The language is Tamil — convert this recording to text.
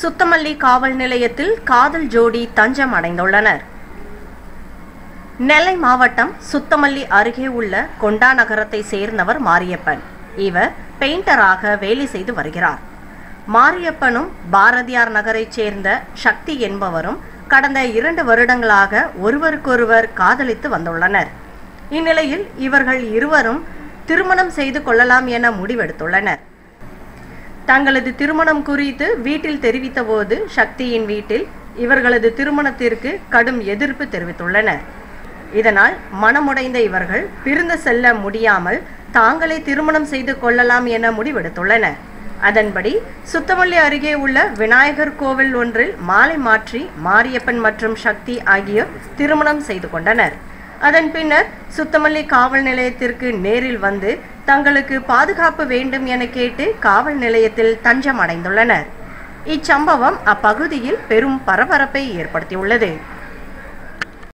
சுத்தமல்லி காவல் நிலையத்தில் காதல் ஜோடி தஞ்சம் அடைந்துள்ளனர். நெல்லை மாவட்டம் சுத்தமல்லி அருகே உள்ள கொண்டா நகரத்தை சேர்ந்தவர் மாரியப்பன். இவர் பெயிண்டராக வேலை செய்து வருகிறார். மாரியப்பனும் பாரதியார் நகரைச் சேர்ந்த சக்தி என்பவரும் கடந்த இரண்டு வருடங்களாக ஒருவருக்கொருவர் காதலித்து வந்துள்ளனர். இந்நிலையில் இவர்கள் இருவரும் திருமணம் செய்து கொள்ளலாம் என முடிவெடுத்துள்ளனர். தங்களது திருமணம் குறித்து வீட்டில் தெரிவித்தபோது சக்தியின் வீட்டில் இவர்களது திருமணத்திற்கு கடும் எதிர்ப்பு தெரிவித்துள்ளனர். இதனால் மனமுடைந்த இவர்கள் பிரிந்து செல்ல முடியாமல் தாங்களே திருமணம் செய்து கொள்ளலாம் என முடிவெடுத்துள்ளனர். அதன்படி சுத்தமல்லி அருகே உள்ள விநாயகர் கோவில் ஒன்றில் மாலை மாற்றி மாரியப்பன் மற்றும் சக்தி ஆகியோர் திருமணம் செய்து கொண்டனர். அதன் பின்னர் சுத்தமல்லி காவல் நிலையத்திற்கு நேரில் வந்து தங்களுக்கு பாதுகாப்பு வேண்டும் என கேட்டு காவல் நிலையத்தில் தஞ்சம் அடைந்துள்ளனர் இச்சம்பவம் அப்பகுதியில் பெரும் பரபரப்பை ஏற்படுத்தியுள்ளது.